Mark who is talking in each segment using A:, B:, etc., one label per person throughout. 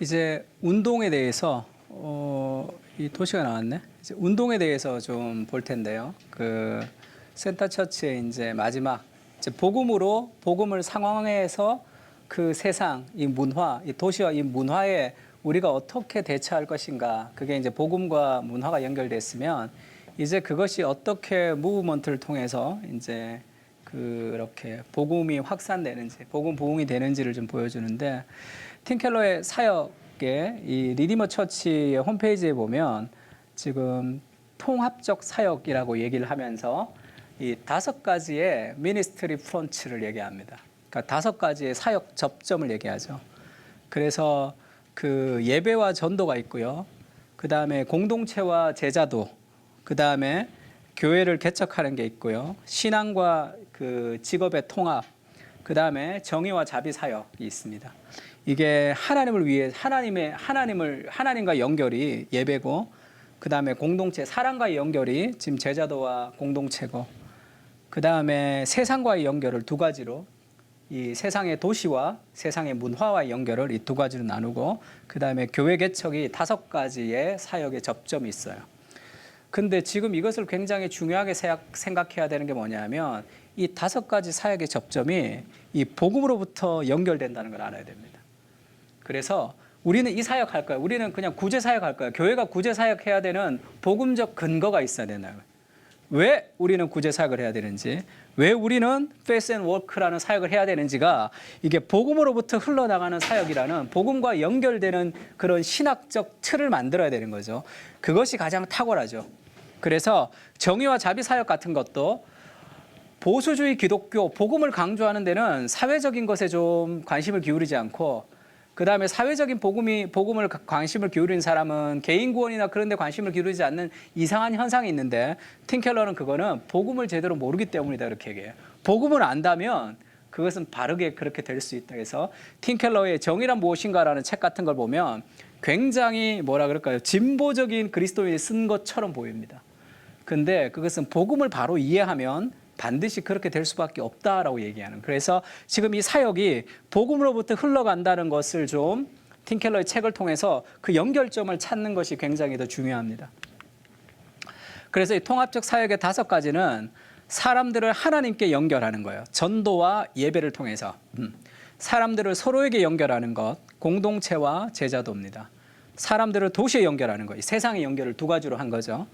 A: 이제 운동에 대해서 어, 이 도시가 나왔네. 이제 운동에 대해서 좀 볼 텐데요. 그 센터 처치의 이제 마지막 이제 복음으로 복음을 상황해서 그 세상 이 문화, 이 도시와 이 문화에 우리가 어떻게 대처할 것인가. 그게 이제 복음과 문화가 연결됐으면 이제 그것이 어떻게 무브먼트를 통해서 이제 그렇게 복음이 확산되는지, 복음 부흥이 되는지를 좀 보여주는데 틴켈러의 사역에 이 리디머 처치의 홈페이지에 보면 지금 통합적 사역이라고 얘기를 하면서 이 다섯 가지의 미니스트리 프론츠를 얘기합니다. 그러니까 다섯 가지의 사역 접점을 얘기하죠. 그래서 그 예배와 전도가 있고요. 그 다음에 공동체와 제자도, 그 다음에 교회를 개척하는 게 있고요. 신앙과 그 직업의 통합, 그 다음에 정의와 자비 사역이 있습니다. 이게 하나님을 위해 하나님의 하나님을 하나님과 연결이 예배고, 그 다음에 공동체 사랑과의 연결이 지금 제자도와 공동체고, 그 다음에 세상과의 연결을 두 가지로 이 세상의 도시와 세상의 문화와의 연결을 이 두 가지로 나누고 그 다음에 교회 개척이 다섯 가지의 사역의 접점이 있어요. 근데 지금 이것을 굉장히 중요하게 생각- 생각해야 되는 게 뭐냐면 이 다섯 가지 사역의 접점이 이 복음으로부터 연결된다는 걸 알아야 됩니다. 그래서 우리는 이 사역 할 거야. 우리는 그냥 구제 사역 할 거야. 교회가 구제 사역 해야 되는 복음적 근거가 있어야 된다. 왜 우리는 구제 사역을 해야 되는지, 왜 우리는 페이스 앤 워크라는 사역을 해야 되는지가 이게 복음으로부터 흘러나가는 사역이라는 복음과 연결되는 그런 신학적 틀을 만들어야 되는 거죠. 그것이 가장 탁월하죠. 그래서 정의와 자비 사역 같은 것도 보수주의 기독교 복음을 강조하는 데는 사회적인 것에 좀 관심을 기울이지 않고 그 다음에 사회적인 복음이 복음을 가- 관심을 기울이는 사람은 개인 구원이나 그런 데 관심을 기울이지 않는 이상한 현상이 있는데 틴켈러는 그거는 복음을 제대로 모르기 때문이다 이렇게 얘기해요. 복음을 안다면 그것은 바르게 그렇게 될 수 있다 해서 틴켈러의 정의란 무엇인가라는 책 같은 걸 보면 굉장히 뭐라 그럴까요? 진보적인 그리스도인이 쓴 것처럼 보입니다. 근데 그것은 복음을 바로 이해하면 반드시 그렇게 될 수밖에 없다라고 얘기하는. 그래서 지금 이 사역이 복음으로부터 흘러간다는 것을 좀 틴켈러의 책을 통해서 그 연결점을 찾는 것이 굉장히 더 중요합니다. 그래서 이 통합적 사역의 다섯 가지는 사람들을 하나님께 연결하는 거예요. 전도와 예배를 통해서. 음. 사람들을 서로에게 연결하는 것, 공동체와 제자도입니다. 사람들을 도시에 연결하는 거, 이 세상의 연결을 두 가지로 한 거죠.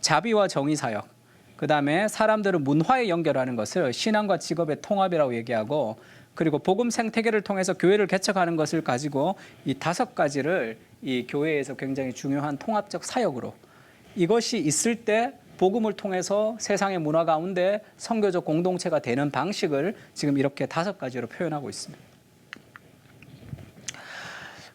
A: 자비와 정의 사역. 그 다음에 사람들을 문화에 연결하는 것을 신앙과 직업의 통합이라고 얘기하고 그리고 복음 생태계를 통해서 교회를 개척하는 것을 가지고 이 다섯 가지를 이 교회에서 굉장히 중요한 통합적 사역으로 이것이 있을 때 복음을 통해서 세상의 문화 가운데 선교적 공동체가 되는 방식을 지금 이렇게 다섯 가지로 표현하고 있습니다.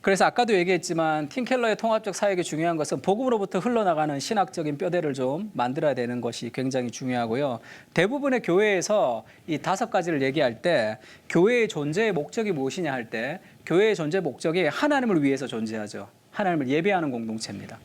A: 그래서 아까도 얘기했지만 틴켈러의 통합적 사역이 중요한 것은 복음으로부터 흘러나가는 신학적인 뼈대를 좀 만들어야 되는 것이 굉장히 중요하고요. 대부분의 교회에서 이 다섯 가지를 얘기할 때 교회의 존재의 목적이 무엇이냐 할 때 교회의 존재 목적이 하나님을 위해서 존재하죠. 하나님을 예배하는 공동체입니다.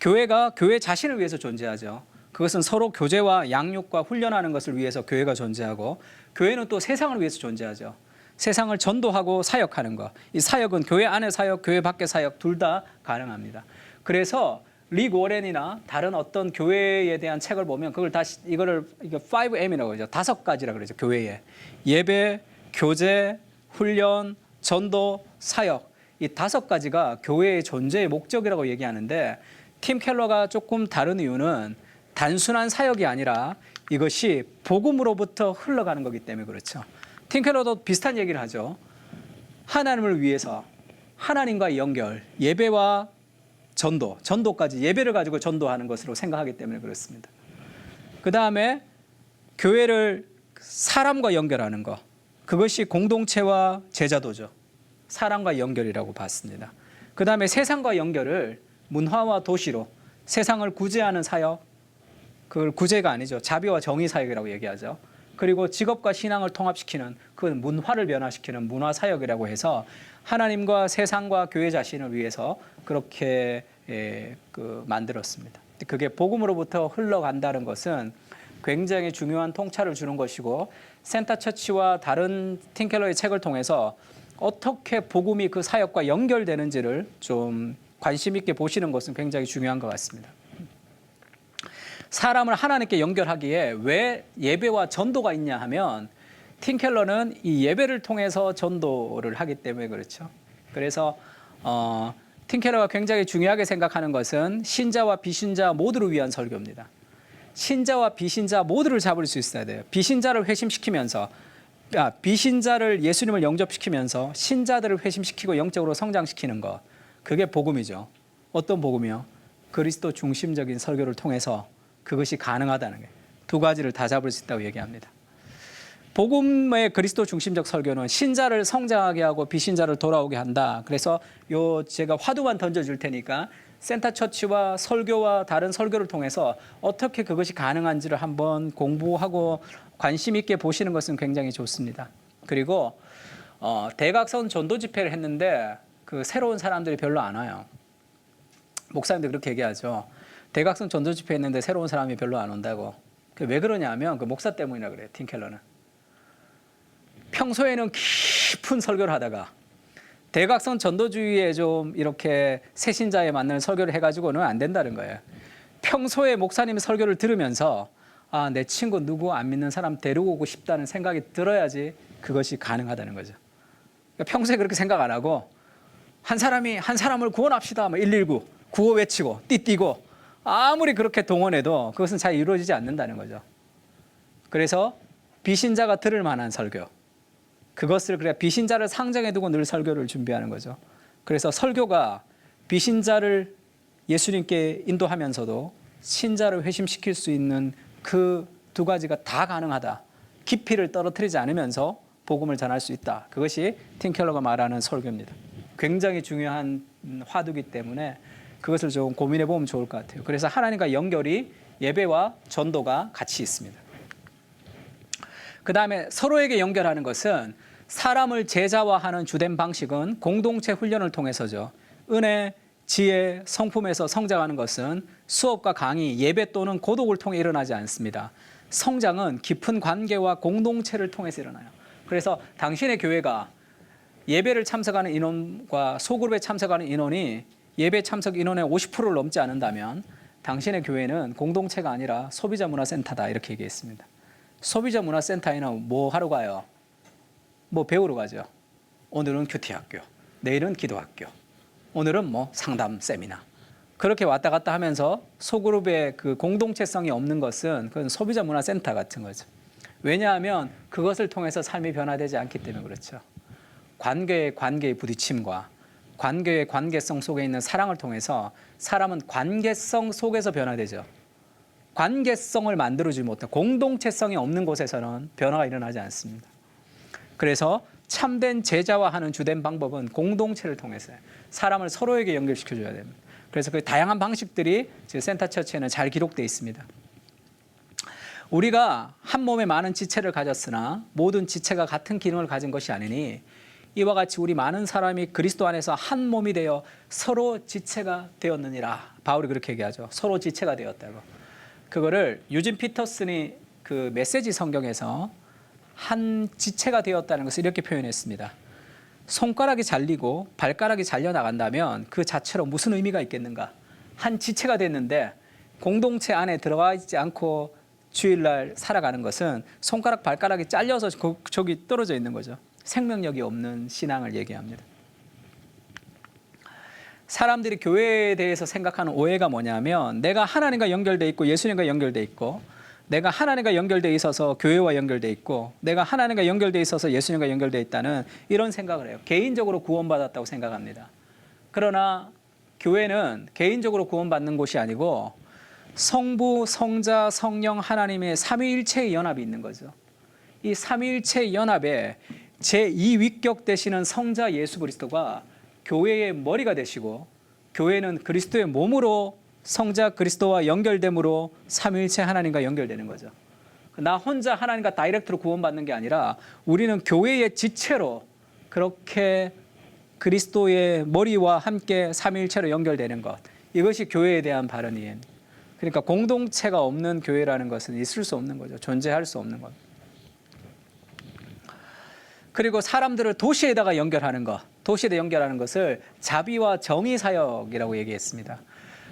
A: 교회가 교회 자신을 위해서 존재하죠. 그것은 서로 교제와 양육과 훈련하는 것을 위해서 교회가 존재하고 교회는 또 세상을 위해서 존재하죠. 세상을 전도하고 사역하는 것. 이 사역은 교회 안의 사역, 교회 밖의 사역 둘 다 가능합니다. 그래서 릭 워렌이나 다른 어떤 교회에 대한 책을 보면 그걸 다시 이거를 이거 5M이라고 그러죠. 다섯 가지라 그러죠. 교회에 예배, 교제, 훈련, 전도, 사역 이 다섯 가지가 교회의 존재의 목적이라고 얘기하는데 팀 켈러가 조금 다른 이유는 단순한 사역이 아니라 이것이 복음으로부터 흘러가는 거기 때문에 그렇죠. 틴켈러도 비슷한 얘기를 하죠. 하나님을 위해서 하나님과의 연결, 예배와 전도, 전도까지 예배를 가지고 전도하는 것으로 생각하기 때문에 그렇습니다. 그 다음에 교회를 사람과 연결하는 것, 그것이 공동체와 제자도죠. 사람과 연결이라고 봤습니다. 그 다음에 세상과 연결을 문화와 도시로 세상을 구제하는 사역, 그걸 구제가 아니죠. 자비와 정의 사역이라고 얘기하죠. 그리고 직업과 신앙을 통합시키는 그건 문화를 변화시키는 문화 사역이라고 해서 하나님과 세상과 교회 자신을 위해서 그렇게 예, 그 만들었습니다. 그게 복음으로부터 흘러간다는 것은 굉장히 중요한 통찰을 주는 것이고 센터 처치와 다른 틴켈러의 책을 통해서 어떻게 복음이 그 사역과 연결되는지를 좀 관심 있게 보시는 것은 굉장히 중요한 것 같습니다. 사람을 하나님께 연결하기에 왜 예배와 전도가 있냐 하면 팀켈러는 이 예배를 통해서 전도를 하기 때문에 그렇죠. 그래서 어, 팀켈러가 굉장히 중요하게 생각하는 것은 신자와 비신자 모두를 위한 설교입니다. 신자와 비신자 모두를 잡을 수 있어야 돼요. 비신자를 회심시키면서 아, 비신자를 예수님을 영접시키면서 신자들을 회심시키고 영적으로 성장시키는 것 그게 복음이죠. 어떤 복음이요? 그리스도 중심적인 설교를 통해서 그것이 가능하다는 게 두 가지를 다 잡을 수 있다고 얘기합니다. 복음의 그리스도 중심적 설교는 신자를 성장하게 하고 비신자를 돌아오게 한다. 그래서 요 제가 화두만 던져 줄 테니까 센터 처치와 설교와 다른 설교를 통해서 어떻게 그것이 가능한지를 한번 공부하고 관심 있게 보시는 것은 굉장히 좋습니다. 그리고 어, 대각선 전도 집회를 했는데 그 새로운 사람들이 별로 안 와요. 목사님들 그렇게 얘기하죠. 대각선 전도 집회 했는데 새로운 사람이 별로 안 온다고. 그왜 그러냐면 그 목사 때문이라 그래요. 팀켈러는. 평소에는 깊은 설교를 하다가 대각선 전도주의에 좀 이렇게 새신자에 맞는 설교를 해가지고는 안 된다는 거예요. 평소에 목사님 설교를 들으면서 아, 내 친구 누구 안 믿는 사람 데리고 오고 싶다는 생각이 들어야지 그것이 가능하다는 거죠. 그러니까 평소에 그렇게 생각 안 하고 한 사람이 한 사람을 구원합시다. 뭐 119 구호 외치고 띠뛰고 아무리 그렇게 동원해도 그것은 잘 이루어지지 않는다는 거죠. 그래서 비신자가 들을 만한 설교 그것을 그래 비신자를 상정해 두고 늘 설교를 준비하는 거죠. 그래서 설교가 비신자를 예수님께 인도하면서도 신자를 회심시킬 수 있는 그 두 가지가 다 가능하다. 깊이를 떨어뜨리지 않으면서 복음을 전할 수 있다. 그것이 팀켈러가 말하는 설교입니다. 굉장히 중요한 화두기 때문에 그것을 좀 고민해 보면 좋을 것 같아요. 그래서 하나님과 연결이 예배와 전도가 같이 있습니다. 그 다음에 서로에게 연결하는 것은 사람을 제자화하는 주된 방식은 공동체 훈련을 통해서죠. 은혜, 지혜, 성품에서 성장하는 것은 수업과 강의, 예배 또는 고독을 통해 일어나지 않습니다. 성장은 깊은 관계와 공동체를 통해서 일어나요. 그래서 당신의 교회가 예배를 참석하는 인원과 소그룹에 참석하는 인원이 예배 참석 인원의 50%를 넘지 않는다면 당신의 교회는 공동체가 아니라 소비자 문화센터다 이렇게 얘기했습니다. 소비자 문화센터에는 뭐 하러 가요? 뭐 배우러 가죠. 오늘은 큐티 학교, 내일은 기도 학교, 오늘은 뭐 상담 세미나. 그렇게 왔다 갔다 하면서 소그룹의 그 공동체성이 없는 것은 그건 소비자 문화센터 같은 거죠. 왜냐하면 그것을 통해서 삶이 변화되지 않기 때문에 그렇죠. 관계의 관계의 부딪힘과 관계의 관계성 속에 있는 사랑을 통해서 사람은 관계성 속에서 변화되죠. 관계성을 만들어주지 못해 공동체성이 없는 곳에서는 변화가 일어나지 않습니다. 그래서 참된 제자화하는 주된 방법은 공동체를 통해서 사람을 서로에게 연결시켜 줘야 됩니다. 그래서 그 다양한 방식들이 센터 처치에는 잘 기록되어 있습니다. 우리가 한 몸에 많은 지체를 가졌으나 모든 지체가 같은 기능을 가진 것이 아니니 이와 같이 우리 많은 사람이 그리스도 안에서 한 몸이 되어 서로 지체가 되었느니라. 바울이 그렇게 얘기하죠. 서로 지체가 되었다고. 그거를 유진 피터슨이 그 메시지 성경에서 한 지체가 되었다는 것을 이렇게 표현했습니다. 손가락이 잘리고 발가락이 잘려 나간다면 그 자체로 무슨 의미가 있겠는가? 한 지체가 됐는데 공동체 안에 들어가 있지 않고 주일날 살아가는 것은 손가락 발가락이 잘려서 거- 저기 떨어져 있는 거죠. 생명력이 없는 신앙을 얘기합니다. 사람들이 교회에 대해서 생각하는 오해가 뭐냐면 내가 하나님과 연결돼 있고 예수님과 연결돼 있고 내가 하나님과 연결돼 있어서 교회와 연결돼 있고 내가 하나님과 연결돼 있어서 예수님과 연결돼 있다는 이런 생각을 해요. 개인적으로 구원받았다고 생각합니다. 그러나 교회는 개인적으로 구원받는 곳이 아니고 성부, 성자, 성령 하나님의 삼위일체의 연합이 있는 거죠. 이 삼위일체 연합에 제2위격 되시는 성자 예수 그리스도가 교회의 머리가 되시고 교회는 그리스도의 몸으로 성자 그리스도와 연결됨으로 삼위일체 하나님과 연결되는 거죠. 나 혼자 하나님과 다이렉트로 구원받는 게 아니라 우리는 교회의 지체로 그렇게 그리스도의 머리와 함께 삼위일체로 연결되는 것. 이것이 교회에 대한 발언이에요. 그러니까 공동체가 없는 교회라는 것은 있을 수 없는 거죠. 존재할 수 없는 것. 그리고 사람들을 도시에다가 연결하는 것, 도시에다 연결하는 것을 자비와 정의 사역이라고 얘기했습니다.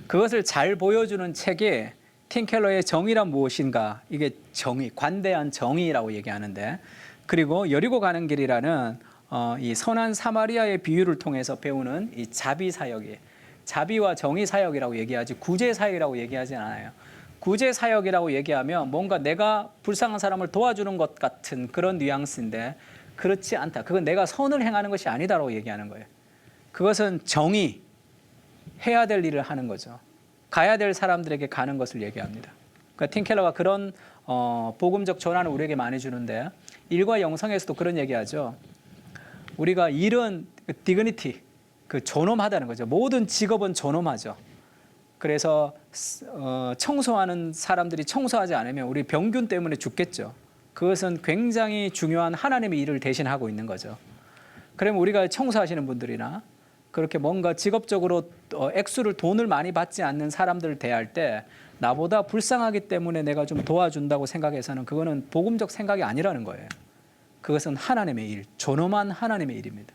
A: 그것을 잘 보여주는 책이 틴켈러의 정의란 무엇인가 이게 정의, 관대한 정의라고 얘기하는데 그리고 여리고 가는 길이라는 어, 이 선한 사마리아의 비유를 통해서 배우는 이 자비 사역이 자비와 정의 사역이라고 얘기하지 구제 사역이라고 얘기하지 않아요. 구제 사역이라고 얘기하면 뭔가 내가 불쌍한 사람을 도와주는 것 같은 그런 뉘앙스인데 그렇지 않다. 그건 내가 선을 행하는 것이 아니다라고 얘기하는 거예요. 그것은 정의 해야 될 일을 하는 거죠. 가야 될 사람들에게 가는 것을 얘기합니다. 그러니까 틴켈러가 그런 어, 복음적 전환을 우리에게 많이 주는데 일과 영성에서도 그런 얘기하죠. 우리가 일은 디그니티, 그 존엄하다는 거죠. 모든 직업은 존엄하죠. 그래서 어, 청소하는 사람들이 청소하지 않으면 우리 병균 때문에 죽겠죠. 그것은 굉장히 중요한 하나님의 일을 대신하고 있는 거죠. 그러면 우리가 청소하시는 분들이나 그렇게 뭔가 직업적으로 어, 액수를 돈을 많이 받지 않는 사람들을 대할 때 나보다 불쌍하기 때문에 내가 좀 도와준다고 생각해서는 그거는 복음적 생각이 아니라는 거예요. 그것은 하나님의 일, 존엄한 하나님의 일입니다.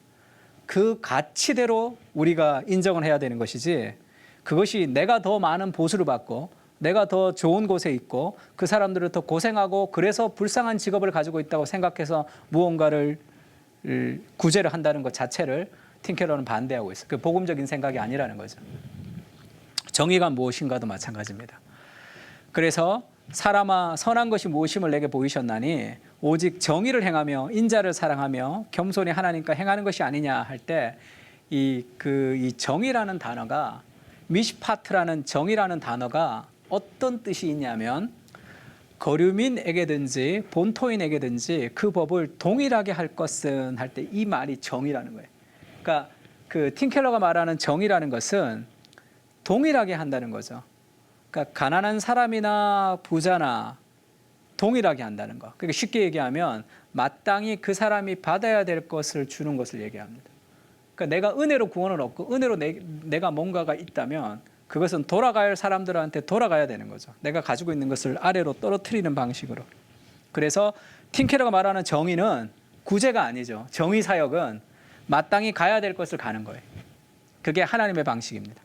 A: 그 가치대로 우리가 인정을 해야 되는 것이지 그것이 내가 더 많은 보수를 받고 내가 더 좋은 곳에 있고 그 사람들을 더 고생하고 그래서 불쌍한 직업을 가지고 있다고 생각해서 무언가를 구제를 한다는 것 자체를 틴켈러는 반대하고 있어요. 그 복음적인 생각이 아니라는 거죠. 정의가 무엇인가도 마찬가지입니다. 그래서 사람아 선한 것이 무엇임을 내게 보이셨나니 오직 정의를 행하며 인자를 사랑하며 겸손히 하나님과 행하는 것이 아니냐 할 때 이 그이 정의라는 단어가 미시파트라는 정의라는 단어가 어떤 뜻이 있냐면 거류민에게든지 본토인에게든지 그 법을 동일하게 할 것은 할 때 이 말이 정의라는 거예요. 그러니까 그 틴켈러가 말하는 정의라는 것은 동일하게 한다는 거죠. 그러니까 가난한 사람이나 부자나 동일하게 한다는 거. 그러니까 쉽게 얘기하면 마땅히 그 사람이 받아야 될 것을 주는 것을 얘기합니다. 그러니까 내가 은혜로 구원을 얻고 은혜로 내, 내가 뭔가가 있다면 그것은 돌아갈 사람들한테 돌아가야 되는 거죠. 내가 가지고 있는 것을 아래로 떨어뜨리는 방식으로. 그래서 틴케러가 말하는 정의는 구제가 아니죠. 정의 사역은 마땅히 가야 될 것을 가는 거예요. 그게 하나님의 방식입니다.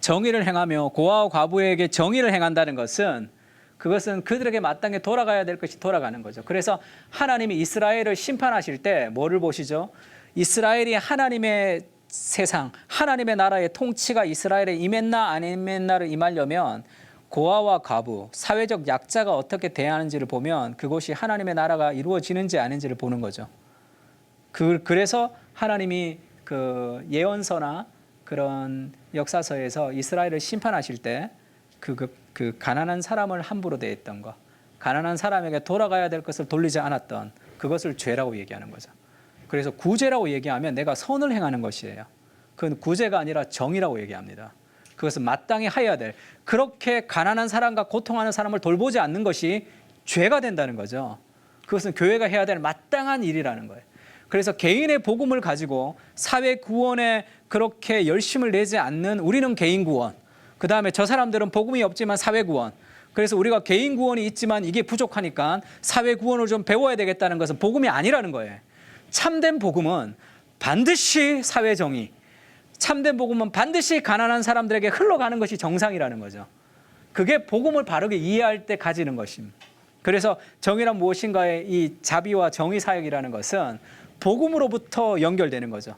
A: 정의를 행하며 고아와 과부에게 정의를 행한다는 것은 그것은 그들에게 마땅히 돌아가야 될 것이 돌아가는 거죠. 그래서 하나님이 이스라엘을 심판하실 때 뭐를 보시죠? 이스라엘이 하나님의 세상, 하나님의 나라의 통치가 이스라엘에 임했나 안 임했나를 임하려면 고아와 과부, 사회적 약자가 어떻게 대하는지를 보면 그것이 하나님의 나라가 이루어지는지 아닌지를 보는 거죠. 그, 그래서 하나님이 그 예언서나 그런 역사서에서 이스라엘을 심판하실 때 그, 그, 그 가난한 사람을 함부로 대했던 것, 가난한 사람에게 돌아가야 될 것을 돌리지 않았던 그것을 죄라고 얘기하는 거죠. 그래서 구제라고 얘기하면 내가 선을 행하는 것이에요. 그건 구제가 아니라 정의라고 얘기합니다. 그것은 마땅히 하여야 될 그렇게 가난한 사람과 고통하는 사람을 돌보지 않는 것이 죄가 된다는 거죠. 그것은 교회가 해야 될 마땅한 일이라는 거예요. 그래서 개인의 복음을 가지고 사회 구원에 그렇게 열심을 내지 않는 우리는 개인 구원. 그 다음에 저 사람들은 복음이 없지만 사회 구원. 그래서 우리가 개인 구원이 있지만 이게 부족하니까 사회 구원을 좀 배워야 되겠다는 것은 복음이 아니라는 거예요. 참된 복음은 반드시 사회 정의, 참된 복음은 반드시 가난한 사람들에게 흘러가는 것이 정상이라는 거죠. 그게 복음을 바르게 이해할 때 가지는 것입니다. 그래서 정의란 무엇인가의 이 자비와 정의 사역이라는 것은 복음으로부터 연결되는 거죠.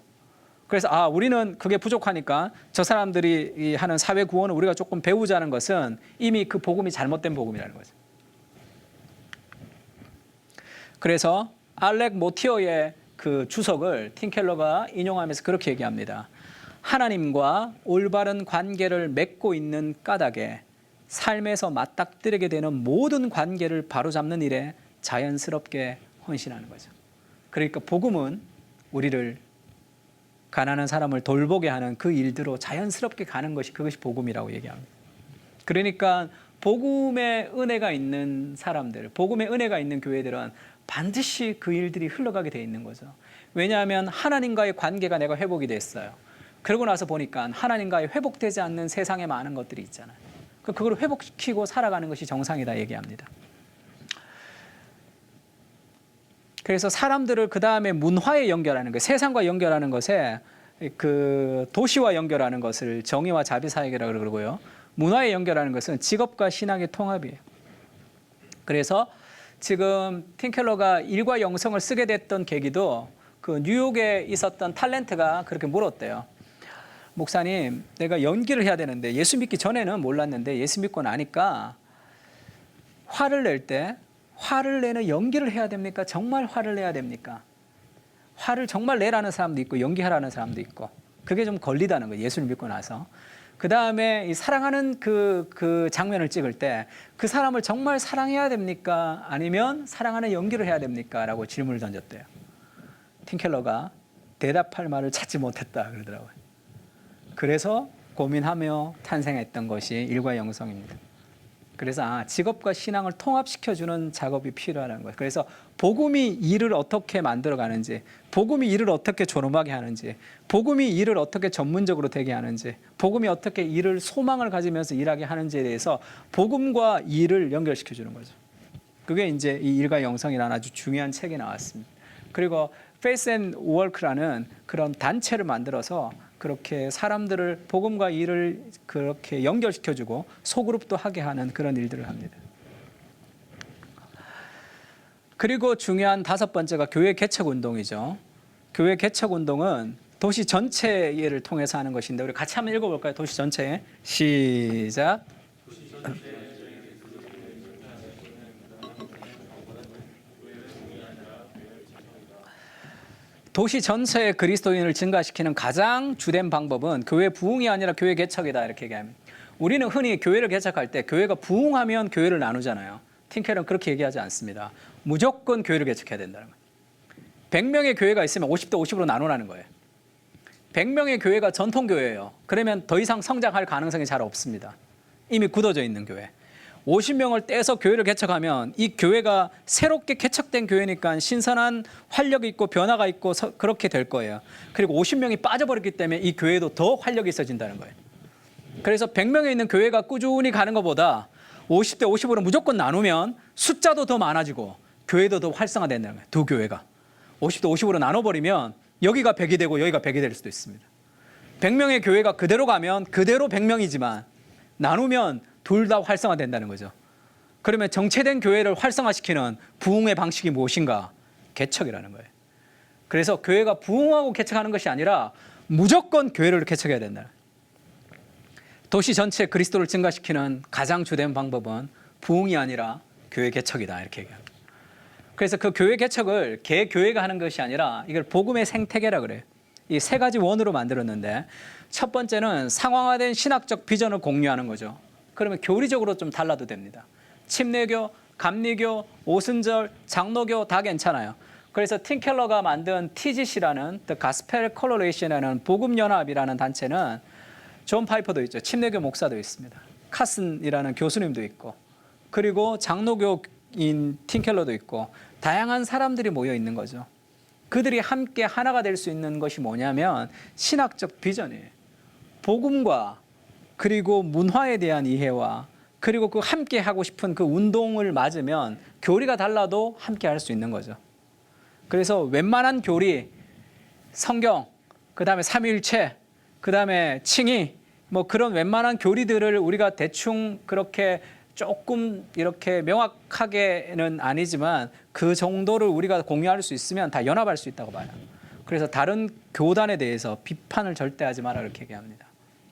A: 그래서 아 우리는 그게 부족하니까 저 사람들이 하는 사회 구원을 우리가 조금 배우자는 것은 이미 그 복음이 잘못된 복음이라는 거죠. 그래서 알렉 모티어의 그 주석을 틴켈러가 인용하면서 그렇게 얘기합니다. 하나님과 올바른 관계를 맺고 있는 까닭에 삶에서 맞닥뜨리게 되는 모든 관계를 바로잡는 일에 자연스럽게 헌신하는 거죠. 그러니까 복음은 우리를 가난한 사람을 돌보게 하는 그 일들로 자연스럽게 가는 것이 그것이 복음이라고 얘기합니다. 그러니까 복음의 은혜가 있는 사람들, 복음의 은혜가 있는 교회들은 반드시 그 일들이 흘러가게 돼 있는 거죠. 왜냐하면 하나님과의 관계가 내가 회복이 됐어요. 그러고 나서 보니까 하나님과의 회복되지 않는 세상에 많은 것들이 있잖아요. 그걸 회복시키고 살아가는 것이 정상이다 얘기합니다. 그래서 사람들을 그 다음에 문화에 연결하는 것, 세상과 연결하는 것에 그 도시와 연결하는 것을 정의와 자비 사역이라고 그러고요. 문화에 연결하는 것은 직업과 신앙의 통합이에요. 그래서 지금 틴켈러가 일과 영성을 쓰게 됐던 계기도 그 뉴욕에 있었던 탤런트가 그렇게 물었대요. 목사님, 내가 연기를 해야 되는데 예수 믿기 전에는 몰랐는데 예수 믿고 나니까 화를 낼 때 화를 내는 연기를 해야 됩니까? 정말 화를 내야 됩니까? 화를 정말 내라는 사람도 있고 연기하라는 사람도 있고 그게 좀 걸리다는 거예요. 예수를 믿고 나서. 그 다음에 이 사랑하는 그, 그 장면을 찍을 때 그 사람을 정말 사랑해야 됩니까? 아니면 사랑하는 연기를 해야 됩니까? 라고 질문을 던졌대요. 틴켈러가 대답할 말을 찾지 못했다 그러더라고요. 그래서 고민하며 탄생했던 것이 일과 영성입니다. 그래서 아, 직업과 신앙을 통합시켜주는 작업이 필요하다는 거예요. 그래서 복음이 일을 어떻게 만들어 가는지, 복음이 일을 어떻게 존엄하게 하는지, 복음이 일을 어떻게 전문적으로 되게 하는지, 복음이 어떻게 일을 소망을 가지면서 일하게 하는지에 대해서 복음과 일을 연결시켜 주는 거죠. 그게 이제 이 일과 영성이라는 아주 중요한 책이 나왔습니다. 그리고 Face and Work라는 그런 단체를 만들어서 그렇게 사람들을 복음과 일을 그렇게 연결시켜주고 소그룹도 하게 하는 그런 일들을 합니다. 그리고 중요한 다섯 번째가 교회 개척 운동이죠. 교회 개척 운동은 도시 전체를 통해서 하는 것인데 우리 같이 한번 읽어볼까요? 도시 전체 시작. 도시 전체의 그리스도인을 증가시키는 가장 주된 방법은 교회 부흥이 아니라 교회 개척이다 이렇게 얘기합니다. 우리는 흔히 교회를 개척할 때 교회가 부흥하면 교회를 나누잖아요. 틴켈은 그렇게 얘기하지 않습니다. 무조건 교회를 개척해야 된다는 거예요. 100명의 교회가 있으면 50대 50으로 나누라는 거예요. 100명의 교회가 전통 교회예요. 그러면 더 이상 성장할 가능성이 잘 없습니다. 이미 굳어져 있는 교회. 50명을 떼서 교회를 개척하면 이 교회가 새롭게 개척된 교회니까 신선한 활력이 있고 변화가 있고 서- 그렇게 될 거예요. 그리고 50명이 빠져버렸기 때문에 이 교회도 더 활력이 있어진다는 거예요. 그래서 100명에 있는 교회가 꾸준히 가는 것보다 50대 50으로 무조건 나누면 숫자도 더 많아지고 교회도 더 활성화된다는 거예요. 두 교회가. 50대 50으로 나눠버리면 여기가 100이 되고 여기가 100이 될 수도 있습니다. 100명의 교회가 그대로 가면 그대로 100명이지만 나누면 둘 다 활성화된다는 거죠. 그러면 정체된 교회를 활성화시키는 부흥의 방식이 무엇인가? 개척이라는 거예요. 그래서 교회가 부흥하고 개척하는 것이 아니라 무조건 교회를 개척해야 된다. 도시 전체 그리스도를 증가시키는 가장 주된 방법은 부흥이 아니라 교회 개척이다 이렇게 얘기합니다. 그래서 그 교회 개척을 개 교회가 하는 것이 아니라 이걸 복음의 생태계라 그래요. 이 세 가지 원으로 만들었는데 첫 번째는 상황화된 신학적 비전을 공유하는 거죠. 그러면 교리적으로 좀 달라도 됩니다. 침례교, 감리교, 오순절, 장로교 다 괜찮아요. 그래서 틴켈러가 만든 TGC라는 The Gospel Collaboration이라는 복음 연합이라는 단체는 존 파이퍼도 있죠. 침례교 목사도 있습니다. 카슨이라는 교수님도 있고 그리고 장로교인 틴켈러도 있고 다양한 사람들이 모여 있는 거죠. 그들이 함께 하나가 될 수 있는 것이 뭐냐면 신학적 비전이에요. 복음과 그리고 문화에 대한 이해와 그리고 그 함께 하고 싶은 그 운동을 맞으면 교리가 달라도 함께 할 수 있는 거죠. 그래서 웬만한 교리, 성경, 그 다음에 삼위일체, 그 다음에 칭의, 뭐 그런 웬만한 교리들을 우리가 대충 그렇게 조금 이렇게 명확하게는 아니지만 그 정도를 우리가 공유할 수 있으면 다 연합할 수 있다고 봐요. 그래서 다른 교단에 대해서 비판을 절대 하지 마라 이렇게 얘기합니다.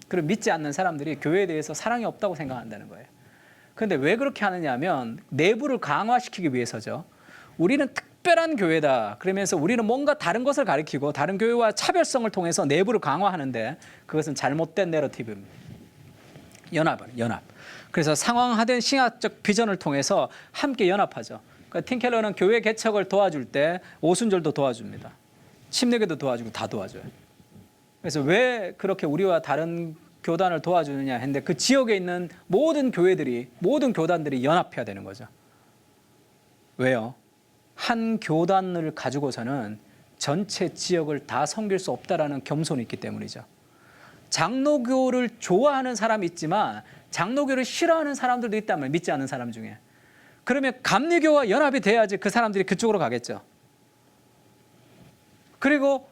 A: 그리고 믿지 않는 사람들이 교회에 대해서 사랑이 없다고 생각한다는 거예요. 그런데 왜 그렇게 하느냐 하면 내부를 강화시키기 위해서죠. 우리는 특별한 교회다. 그러면서 우리는 뭔가 다른 것을 가리키고 다른 교회와 차별성을 통해서 내부를 강화하는데 그것은 잘못된 내러티브입니다. 연합은 연합. 그래서 상황화된 신학적 비전을 통해서 함께 연합하죠. 그러니까 틴켈러는 교회 개척을 도와줄 때 오순절도 도와줍니다. 침례교도 도와주고 다 도와줘요. 그래서 왜 그렇게 우리와 다른 교단을 도와주느냐 했는데 그 지역에 있는 모든 교회들이 모든 교단들이 연합해야 되는 거죠. 왜요? 한 교단을 가지고서는 전체 지역을 다 섬길 수 없다라는 겸손이 있기 때문이죠. 장로교를 좋아하는 사람이 있지만 장로교를 싫어하는 사람들도 있다면 믿지 않는 사람 중에. 그러면 감리교와 연합이 돼야지 그 사람들이 그쪽으로 가겠죠. 그리고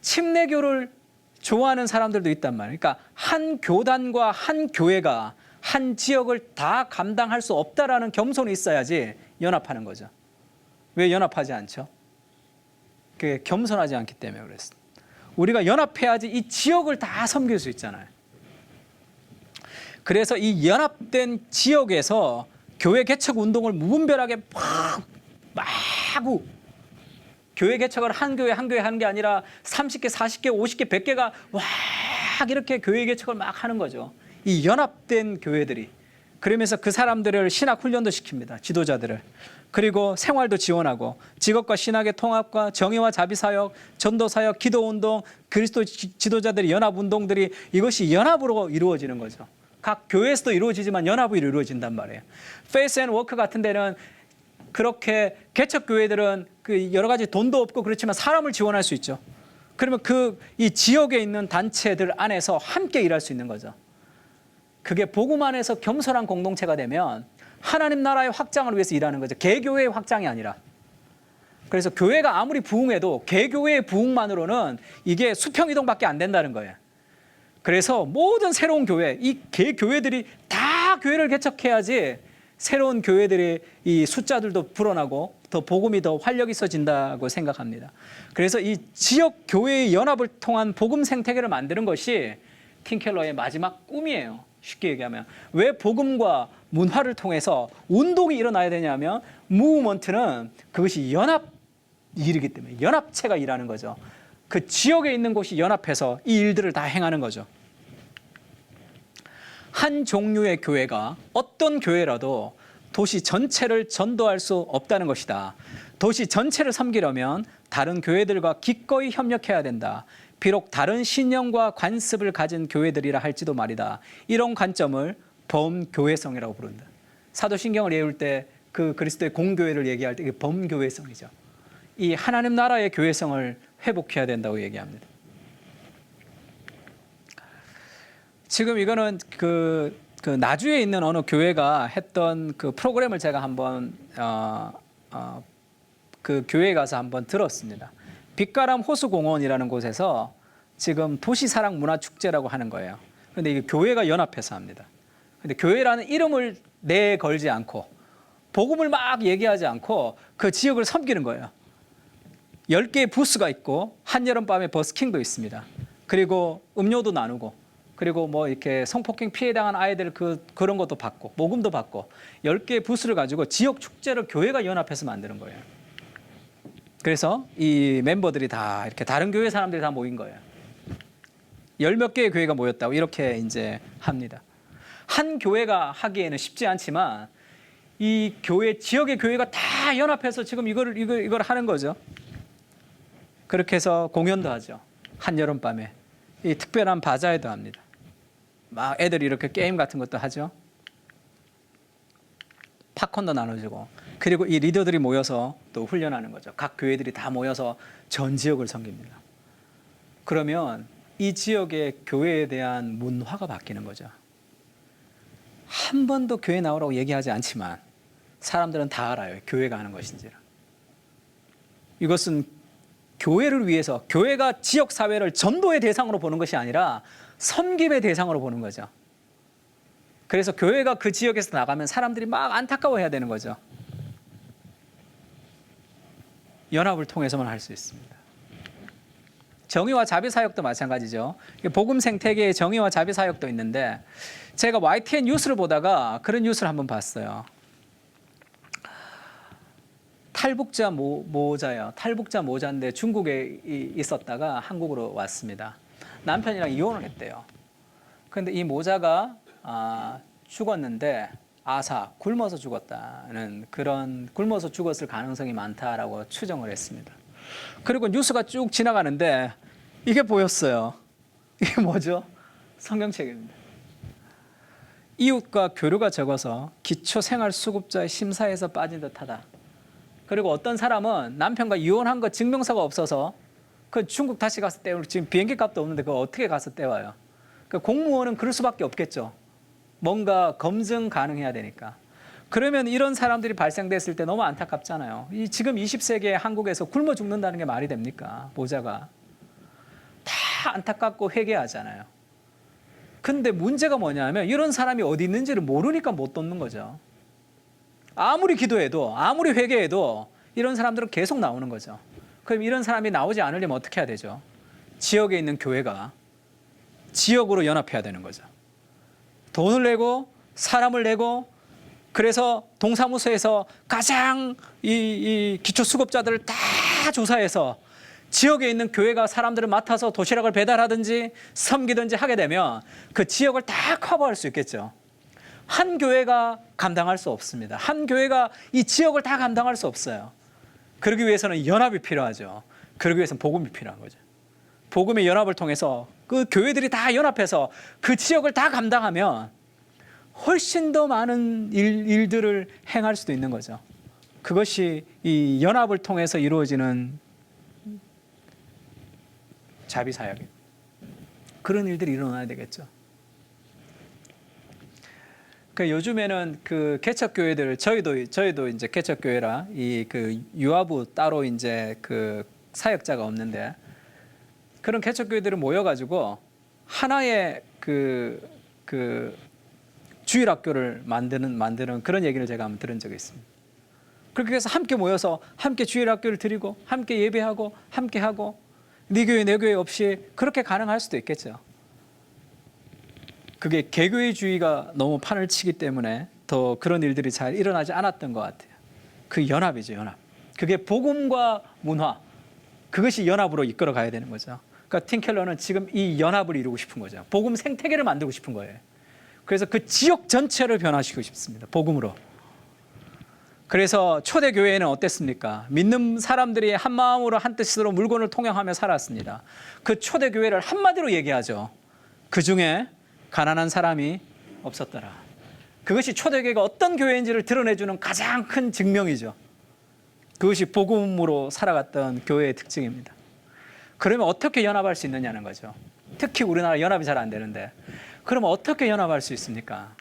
A: 침례교를 좋아하는 사람들도 있단 말이에요. 그러니까 한 교단과 한 교회가 한 지역을 다 감당할 수 없다라는 겸손이 있어야지 연합하는 거죠. 왜 연합하지 않죠? 그 겸손하지 않기 때문에 그랬어. 우리가 연합해야지 이 지역을 다 섬길 수 있잖아요. 그래서 이 연합된 지역에서 교회 개척 운동을 무분별하게 막 마구 교회 개척을 한 교회 한 교회 하는 게 아니라 30개, 40개, 50개, 100개가 와 이렇게 교회 개척을 막 하는 거죠. 이 연합된 교회들이 그러면서 그 사람들을 신학 훈련도 시킵니다. 지도자들을. 그리고 생활도 지원하고 직업과 신학의 통합과 정의와 자비 사역, 전도 사역, 기도 운동, 그리스도 지- 지도자들의 연합 운동들이 이것이 연합으로 이루어지는 거죠. 각 교회에서도 이루어지지만 연합으로 이루어진단 말이에요. 페이스 앤 워크 같은 데는 그렇게 개척 교회들은 그 여러 가지 돈도 없고 그렇지만 사람을 지원할 수 있죠. 그러면 그 이 지역에 있는 단체들 안에서 함께 일할 수 있는 거죠. 그게 복음 안에서 겸손한 공동체가 되면 하나님 나라의 확장을 위해서 일하는 거죠. 개교회의 확장이 아니라. 그래서 교회가 아무리 부흥해도 개교회의 부흥만으로는 이게 수평 이동밖에 안 된다는 거예요. 그래서 모든 새로운 교회, 이 개교회들이 다 교회를 개척해야지 새로운 교회들의 이 숫자들도 불어나고 더 복음이 더 활력 있어진다고 생각합니다. 그래서 이 지역 교회의 연합을 통한 복음 생태계를 만드는 것이 틴켈러의 마지막 꿈이에요. 쉽게 얘기하면 왜 복음과 문화를 통해서 운동이 일어나야 되냐면 무브먼트는 그것이 연합 일이기 때문에 연합체가 일하는 거죠. 그 지역에 있는 곳이 연합해서 이 일들을 다 행하는 거죠. 한 종류의 교회가 어떤 교회라도 도시 전체를 전도할 수 없다는 것이다. 도시 전체를 섬기려면 다른 교회들과 기꺼이 협력해야 된다. 비록 다른 신념과 관습을 가진 교회들이라 할지도 말이다. 이런 관점을 범교회성이라고 부른다. 사도신경을 외울 때 그 그리스도의 공교회를 얘기할 때 이게 범교회성이죠. 이 하나님 나라의 교회성을 회복해야 된다고 얘기합니다. 지금 이거는 그, 그 나주에 있는 어느 교회가 했던 그 프로그램을 제가 한번 어, 어, 그 교회에 가서 한번 들었습니다. 빛가람 호수공원이라는 곳에서 지금 도시사랑 문화축제라고 하는 거예요. 그런데 이게 교회가 연합해서 합니다. 근데 교회라는 이름을 내 걸지 않고 복음을 막 얘기하지 않고 그 지역을 섬기는 거예요. 10개의 부스가 있고 한여름밤에 버스킹도 있습니다. 그리고 음료도 나누고 그리고 뭐 이렇게 성폭행 피해 당한 아이들 그 그런 것도 받고 모금도 받고 10개의 부스를 가지고 지역 축제를 교회가 연합해서 만드는 거예요. 그래서 이 멤버들이 다 이렇게 다른 교회 사람들이 다 모인 거예요. 열 몇 개의 교회가 모였다고 이렇게 이제 합니다. 한 교회가 하기에는 쉽지 않지만 이 교회 지역의 교회가 다 연합해서 지금 이걸 이걸 이걸 하는 거죠. 그렇게 해서 공연도 하죠. 한 여름 밤에 이 특별한 바자회도 합니다. 막 애들이 이렇게 게임 같은 것도 하죠. 팝콘도 나눠주고 그리고 이 리더들이 모여서 또 훈련하는 거죠. 각 교회들이 다 모여서 전 지역을 섬깁니다. 그러면 이 지역의 교회에 대한 문화가 바뀌는 거죠. 한 번도 교회 나오라고 얘기하지 않지만 사람들은 다 알아요. 교회가 하는 것인지를. 이것은 교회를 위해서 교회가 지역 사회를 전도의 대상으로 보는 것이 아니라 섬김의 대상으로 보는 거죠. 그래서 교회가 그 지역에서 나가면 사람들이 막 안타까워해야 되는 거죠. 연합을 통해서만 할 수 있습니다. 정의와 자비 사역도 마찬가지죠. 복음 생태계의 정의와 자비 사역도 있는데 제가 YTN 뉴스를 보다가 그런 뉴스를 한번 봤어요. 탈북자 모, 모자요. 탈북자 모자인데 중국에 이- 있었다가 한국으로 왔습니다. 남편이랑 이혼을 했대요. 그런데 이 모자가 아, 죽었는데 아사 굶어서 죽었다는 그런 굶어서 죽었을 가능성이 많다라고 추정을 했습니다. 그리고 뉴스가 쭉 지나가는데 이게 보였어요. 이게 뭐죠? 성경책입니다. 이웃과 교류가 적어서 기초 생활 수급자의 심사에서 빠진 듯하다. 그리고 어떤 사람은 남편과 이혼한 거 증명서가 없어서 그 중국 다시 가서 떼고 지금 비행기 값도 없는데 그거 어떻게 가서 떼와요? 그 공무원은 그럴 수밖에 없겠죠. 뭔가 검증 가능해야 되니까. 그러면 이런 사람들이 발생됐을 때 너무 안타깝잖아요. 이 지금 20세기에 한국에서 굶어 죽는다는 게 말이 됩니까? 모자가 다 안타깝고 회개하잖아요. 근데 문제가 뭐냐면 이런 사람이 어디 있는지를 모르니까 못 돕는 거죠. 아무리 기도해도 아무리 회개해도 이런 사람들은 계속 나오는 거죠. 그럼 이런 사람이 나오지 않으려면 어떻게 해야 되죠? 지역에 있는 교회가 지역으로 연합해야 되는 거죠. 돈을 내고 사람을 내고 그래서 동사무소에서 가장 이, 이 기초 수급자들을 다 조사해서 지역에 있는 교회가 사람들을 맡아서 도시락을 배달하든지 섬기든지 하게 되면 그 지역을 다 커버할 수 있겠죠. 한 교회가 감당할 수 없습니다. 한 교회가 이 지역을 다 감당할 수 없어요. 그러기 위해서는 연합이 필요하죠. 그러기 위해서는 복음이 필요한 거죠. 복음의 연합을 통해서 그 교회들이 다 연합해서 그 지역을 다 감당하면 훨씬 더 많은 일, 일들을 행할 수도 있는 거죠. 그것이 이 연합을 통해서 이루어지는 자비 사역입니다. 그런 일들이 일어나야 되겠죠. 그 요즘에는 그 개척 교회들 저희도 저희도 이제 개척 교회라 이 그 유아부 따로 이제 그 사역자가 없는데 그런 개척 교회들이 모여가지고 하나의 그 그 주일 학교를 만드는 만드는 그런 얘기를 제가 한번 들은 적이 있습니다. 그렇게 해서 함께 모여서 함께 주일 학교를 드리고 함께 예배하고 함께 하고 네 교회 내 교회 없이 그렇게 가능할 수도 있겠죠. 그게 개교회주의가 너무 판을 치기 때문에 더 그런 일들이 잘 일어나지 않았던 것 같아요. 그 연합이죠, 연합. 그게 복음과 문화, 그것이 연합으로 이끌어 가야 되는 거죠. 그러니까 팀켈러는 지금 이 연합을 이루고 싶은 거죠. 복음 생태계를 만들고 싶은 거예요. 그래서 그 지역 전체를 변화시키고 싶습니다. 복음으로. 그래서 초대 교회는 어땠습니까? 믿는 사람들이 한 마음으로 한 뜻으로 물건을 통용하며 살았습니다. 그 초대 교회를 한마디로 얘기하죠. 그 중에 가난한 사람이 없었더라. 그것이 초대 교회가 어떤 교회인지를 드러내주는 가장 큰 증명이죠. 그것이 복음으로 살아갔던 교회의 특징입니다. 그러면 어떻게 연합할 수 있느냐는 거죠. 특히 우리나라 연합이 잘 안 되는데. 그러면 어떻게 연합할 수 있습니까?